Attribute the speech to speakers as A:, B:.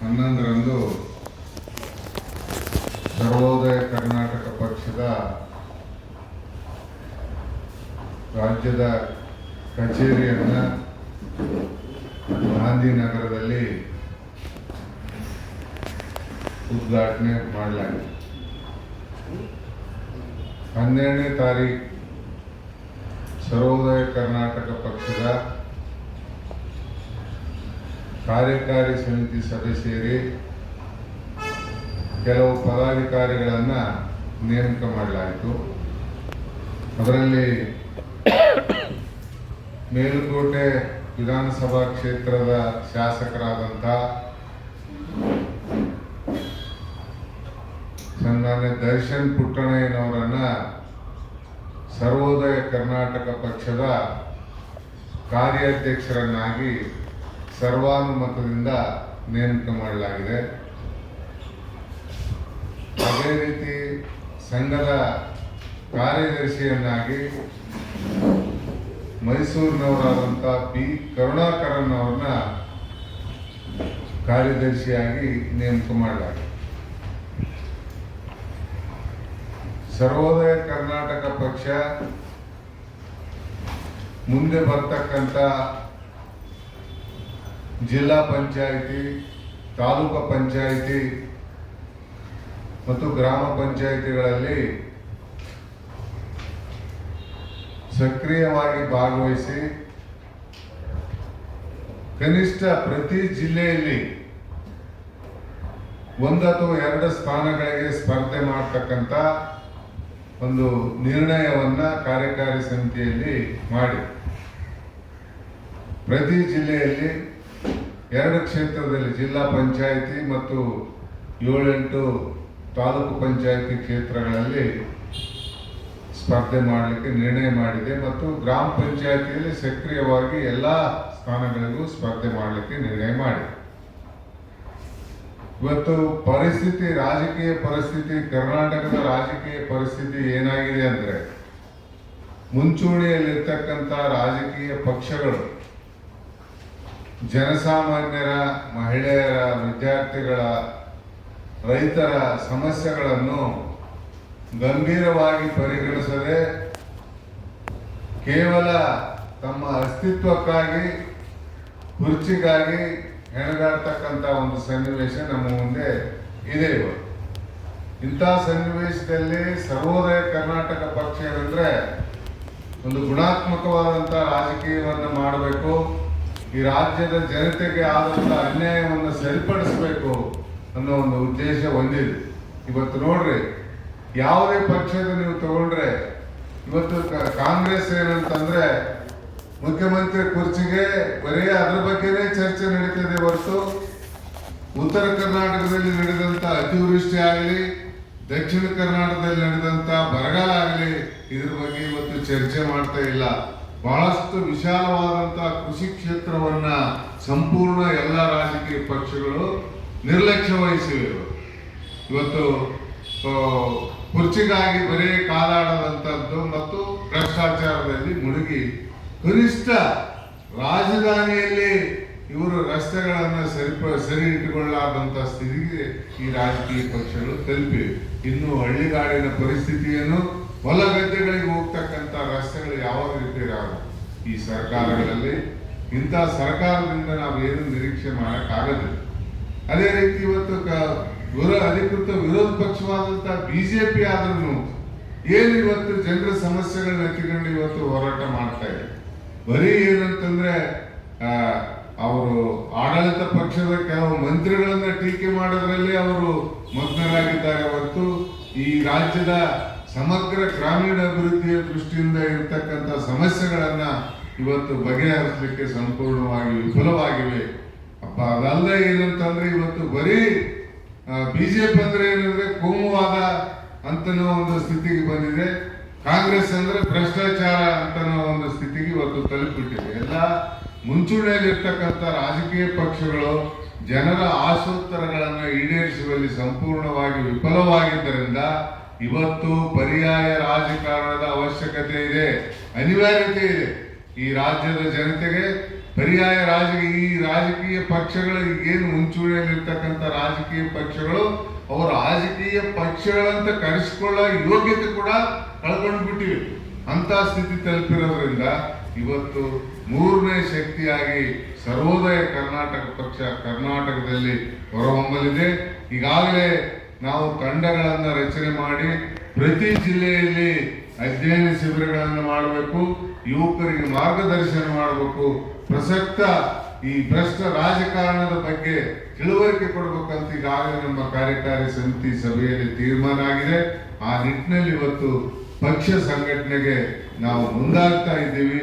A: ಹನ್ನೊಂದರಂದು ಸರ್ವೋದಯ ಕರ್ನಾಟಕ ಪಕ್ಷದ ರಾಜ್ಯದ ಕಚೇರಿಯನ್ನು ಗಾಂಧಿನಗರದಲ್ಲಿ ಉದ್ಘಾಟನೆ ಮಾಡಲಾಗಿದೆ. ಹನ್ನೆರಡನೇ ತಾರೀಕು ಸರ್ವೋದಯ ಕರ್ನಾಟಕ ಪಕ್ಷದ ಕಾರ್ಯಕಾರಿ ಸಮಿತಿ ಸಭೆ ಸೇರಿ ಕೆಲವು ಪದಾಧಿಕಾರಿಗಳನ್ನು ನೇಮಕ ಮಾಡಲಾಯಿತು. ಅದರಲ್ಲಿ ಮೇಲುಕೋಟೆ ವಿಧಾನಸಭಾ ಕ್ಷೇತ್ರದ ಶಾಸಕರಾದಂಥ ಸನ್ಮಾನ್ಯ ದರ್ಶನ್ ಪುಟ್ಟಣ್ಣಯ್ಯನವರನ್ನು ಸರ್ವೋದಯ ಕರ್ನಾಟಕ ಪಕ್ಷದ ಕಾರ್ಯಾಧ್ಯಕ್ಷರನ್ನಾಗಿ ಸರ್ವಾನುಮತದಿಂದ ನೇಮಕ ಮಾಡಲಾಗಿದೆ. ಅದೇ ರೀತಿ ಸಂಘದ ಕಾರ್ಯದರ್ಶಿಯನ್ನಾಗಿ ಮೈಸೂರಿನವರಾದಂಥ ಪಿ. ಕರುಣಾಕರನ್ ಅವ್ರನ್ನ ಕಾರ್ಯದರ್ಶಿಯಾಗಿ ನೇಮಕ ಮಾಡಲಾಗಿದೆ. ಸರ್ವೋದಯ ಕರ್ನಾಟಕ ಪಕ್ಷ ಮುಂದೆ ಬರ್ತಕ್ಕಂಥ ಜಿಲ್ಲಾ ಪಂಚಾಯಿತಿ, ತಾಲೂಕು ಪಂಚಾಯಿತಿ ಮತ್ತು ಗ್ರಾಮ ಪಂಚಾಯಿತಿಗಳಲ್ಲಿ ಸಕ್ರಿಯವಾಗಿ ಭಾಗವಹಿಸಿ ಕನಿಷ್ಠ ಪ್ರತಿ ಜಿಲ್ಲೆಯಲ್ಲಿ ಒಂದು ಅಥವಾ ಎರಡು ಸ್ಥಾನಗಳಿಗೆ ಸ್ಪರ್ಧೆ ಮಾಡ್ತಕ್ಕಂಥ ಒಂದು ನಿರ್ಣಯವನ್ನ ಕಾರ್ಯಕಾರಿ ಸಮಿತಿಯಲ್ಲಿ ಮಾಡಿ. ಪ್ರತಿ ಜಿಲ್ಲೆಯಲ್ಲಿ ಎರಡು ಕ್ಷೇತ್ರದಲ್ಲಿ ಜಿಲ್ಲಾ ಪಂಚಾಯಿತಿ ಮತ್ತು ಏಳೆಂಟು ತಾಲೂಕು ಪಂಚಾಯಿತಿ ಕ್ಷೇತ್ರಗಳಲ್ಲಿ ಸ್ಪರ್ಧೆ ಮಾಡಲಿಕ್ಕೆ ನಿರ್ಣಯ ಮಾಡಿದೆ ಮತ್ತು ಗ್ರಾಮ ಪಂಚಾಯಿತಿಯಲ್ಲಿ ಸಕ್ರಿಯವಾಗಿ ಎಲ್ಲ ಸ್ಥಾನಗಳಿಗೂ ಸ್ಪರ್ಧೆ ಮಾಡಲಿಕ್ಕೆ ನಿರ್ಣಯ ಮಾಡಿ ಇವತ್ತು ಪರಿಸ್ಥಿತಿ, ರಾಜಕೀಯ ಪರಿಸ್ಥಿತಿ, ಕರ್ನಾಟಕದ ರಾಜಕೀಯ ಪರಿಸ್ಥಿತಿ ಏನಾಗಿದೆ ಅಂದ್ರೆ, ಮುಂಚೂಣಿಯಲ್ಲಿರ್ತಕ್ಕಂಥ ರಾಜಕೀಯ ಪಕ್ಷಗಳು ಜನಸಾಮಾನ್ಯರ, ಮಹಿಳೆಯರ, ವಿದ್ಯಾರ್ಥಿಗಳ, ರೈತರ ಸಮಸ್ಯೆಗಳನ್ನು ಗಂಭೀರವಾಗಿ ಪರಿಗಣಿಸದೆ ಕೇವಲ ತಮ್ಮ ಅಸ್ತಿತ್ವಕ್ಕಾಗಿ, ಕುರ್ಚಿಗಾಗಿ ಹೆಣಗಾಡ್ತಕ್ಕಂಥ ಒಂದು ಸನ್ನಿವೇಶ ನಮ್ಮ ಮುಂದೆ ಇದೆ ಇವತ್ತು ಇಂಥ ಸನ್ನಿವೇಶದಲ್ಲಿ ಸರ್ವೋದಯ ಕರ್ನಾಟಕ ಪಕ್ಷ ಏನಂದರೆ ಒಂದು ಗುಣಾತ್ಮಕವಾದಂಥ ರಾಜಕೀಯವನ್ನು ಮಾಡಬೇಕು. ಈ ರಾಜ್ಯದ ಜನತೆಗೆ ಆದಂಥ ಅನ್ಯಾಯವನ್ನು ಸರಿಪಡಿಸಬೇಕು ಅನ್ನೋ ಒಂದು ಉದ್ದೇಶ ಹೊಂದಿದೆ. ಇವತ್ತು ನೋಡ್ರಿ, ಯಾವುದೇ ಪಕ್ಷದ ನೀವು ತಗೊಂಡ್ರೆ, ಇವತ್ತು ಕಾಂಗ್ರೆಸ್ ಏನಂತಂದ್ರೆ, ಮುಖ್ಯಮಂತ್ರಿ ಕುರ್ಚಿಗೆ ಬರೀ ಅದ್ರ ಬಗ್ಗೆನೇ ಚರ್ಚೆ ನಡೀತದೆ ಹೊರತು. ಉತ್ತರ ಕರ್ನಾಟಕದಲ್ಲಿ ನಡೆದಂತ ಅತಿವೃಷ್ಟಿ ಆಗಲಿ, ದಕ್ಷಿಣ ಕರ್ನಾಟಕದಲ್ಲಿ ನಡೆದಂತ ಬರಗಾಲ ಆಗಲಿ, ಇದ್ರ ಬಗ್ಗೆ ಇವತ್ತು ಚರ್ಚೆ ಮಾಡ್ತಾ ಇಲ್ಲ. ಬಹಳಷ್ಟು ವಿಶಾಲವಾದಂತಹ ಕೃಷಿ ಕ್ಷೇತ್ರವನ್ನ ಸಂಪೂರ್ಣ ಎಲ್ಲ ರಾಜಕೀಯ ಪಕ್ಷಗಳು ನಿರ್ಲಕ್ಷ್ಯ ವಹಿಸಿವೆ ಇವತ್ತು. ಕುರ್ಚಿಗಾಗಿ ಬರೀ ಕಾಲಾಡದಂಥದ್ದು ಮತ್ತು ಭ್ರಷ್ಟಾಚಾರದಲ್ಲಿ ಮುಳುಗಿ ಕನಿಷ್ಠ ರಾಜಧಾನಿಯಲ್ಲಿ ಇವರು ರಸ್ತೆಗಳನ್ನು ಸರಿಪ, ಸರಿ ಇಟ್ಟುಕೊಳ್ಳಾದಂಥ ಸ್ಥಿತಿಗೆ ಈ ರಾಜಕೀಯ ಪಕ್ಷಗಳು ತಲುಪಿವೆ ಇನ್ನು ಹಳ್ಳಿಗಾಡಿನ ಪರಿಸ್ಥಿತಿಯನ್ನು ಹೊಲ ಗದ್ದೆಗಳಿಗೆ ಹೋಗ್ತಕ್ಕಂಥ ರಸ್ತೆಗಳು ಯಾವ ರೀತಿ ಈ ಸರ್ಕಾರಗಳಲ್ಲಿ ಇಂಥ ಸರ್ಕಾರದಿಂದ ನಾವು ಏನು ನಿರೀಕ್ಷೆ ಮಾಡೋಕ್ಕಾಗದಿಲ್ಲ. ಅದೇ ರೀತಿ ಇವತ್ತು ವಿರೋ ಅಧಿಕೃತ ವಿರೋಧ ಪಕ್ಷವಾದಂತ ಬಿಜೆಪಿ ಆದ್ರೂ ಏನು ಇವತ್ತು ಜನರ ಸಮಸ್ಯೆಗಳನ್ನ ಎತ್ತಿಕೊಂಡು ಇವತ್ತು ಹೋರಾಟ ಮಾಡ್ತಾ ಇದೆ. ಬರೀ ಏನಂತಂದ್ರೆ ಅವರು ಆಡಳಿತ ಪಕ್ಷದ ಕೆಲವು ಮಂತ್ರಿಗಳನ್ನ ಟೀಕೆ ಮಾಡೋದ್ರಲ್ಲಿ ಅವರು ಮಗ್ನರಾಗಿದ್ದಾರೆ ಹೊರತು ಈ ರಾಜ್ಯದ ಸಮಗ್ರ ಗ್ರಾಮೀಣ ಅಭಿವೃದ್ಧಿಯ ದೃಷ್ಟಿಯಿಂದ ಇರತಕ್ಕಂಥ ಸಮಸ್ಯೆಗಳನ್ನ ಇವತ್ತು ಬಗೆಹರಿಸಲಿಕ್ಕೆ ಸಂಪೂರ್ಣವಾಗಿ ವಿಫಲವಾಗಿವೆ. ಅಪ್ಪ, ಅದಲ್ಲದೆ ಏನಂತಂದ್ರೆ ಇವತ್ತು ಬರೀ ಬಿಜೆಪಿ ಅಂದ್ರೆ ಏನಂದ್ರೆ ಕೋಮುವಾದ ಅಂತನೋ ಒಂದು ಸ್ಥಿತಿಗೆ ಬಂದಿದೆ. ಕಾಂಗ್ರೆಸ್ ಅಂದ್ರೆ ಭ್ರಷ್ಟಾಚಾರ ಅಂತನೋ ಒಂದು ಸ್ಥಿತಿಗೆ ಇವತ್ತು ತಲುಪಿಟ್ಟಿದೆ ಎಲ್ಲ ಮುಂಚೂಣಿಯಲ್ಲಿರ್ತಕ್ಕಂಥ ರಾಜಕೀಯ ಪಕ್ಷಗಳು ಜನರ ಆಶೋತ್ತರಗಳನ್ನು ಈಡೇರಿಸುವಲ್ಲಿ ಸಂಪೂರ್ಣವಾಗಿ ವಿಫಲವಾಗಿದ್ದರಿಂದ ಇವತ್ತು ಪರ್ಯಾಯ ರಾಜಕಾರಣದ ಅವಶ್ಯಕತೆ ಇದೆ, ಅನಿವಾರ್ಯತೆ ಇದೆ. ಈ ರಾಜ್ಯದ ಜನತೆಗೆ ಪರ್ಯಾಯ ರಾಜ ಈ ರಾಜಕೀಯ ಪಕ್ಷಗಳು ಏನು ಮುಂಚೂಣಿಯಲ್ಲಿರ್ತಕ್ಕಂಥ ರಾಜಕೀಯ ಪಕ್ಷಗಳು, ಅವರ ರಾಜಕೀಯ ಪಕ್ಷಗಳಂತ ಕರೆಸಿಕೊಳ್ಳೋ ಯೋಗ್ಯತೆ ಕೂಡ ಕಳ್ಕೊಂಡು ಬಿಟ್ಟಿವೆ ಅಂತ ಸ್ಥಿತಿ ತಲುಪಿರೋದ್ರಿಂದ ಇವತ್ತು ಮೂರನೇ ಶಕ್ತಿಯಾಗಿ ಸರ್ವೋದಯ ಕರ್ನಾಟಕ ಪಕ್ಷ ಕರ್ನಾಟಕದಲ್ಲಿ ಹೊರಹೊಮ್ಮಲಿದೆ. ಈಗಾಗಲೇ ನಾವು ತಂಡಗಳನ್ನು ರಚನೆ ಮಾಡಿ ಪ್ರತಿ ಜಿಲ್ಲೆಯಲ್ಲಿ ಅಧ್ಯಯನ ಶಿಬಿರಗಳನ್ನು ಮಾಡಬೇಕು, ಯುವಕರಿಗೆ ಮಾರ್ಗದರ್ಶನ ಮಾಡಬೇಕು, ಪ್ರಸಕ್ತ ಈ ಭ್ರಷ್ಟ ರಾಜಕಾರಣದ ಬಗ್ಗೆ ತಿಳುವಳಿಕೆ ಕೊಡಬೇಕಂತ ಈಗಾಗಲೇ ನಮ್ಮ ಕಾರ್ಯಕಾರಿ ಸಮಿತಿ ಸಭೆಯಲ್ಲಿ ತೀರ್ಮಾನ ಆಗಿದೆ ಆ ನಿಟ್ಟಿನಲ್ಲಿ ಇವತ್ತು ಪಕ್ಷ ಸಂಘಟನೆಗೆ ನಾವು ಮುಂದಾಗ್ತಾ ಇದ್ದೀವಿ.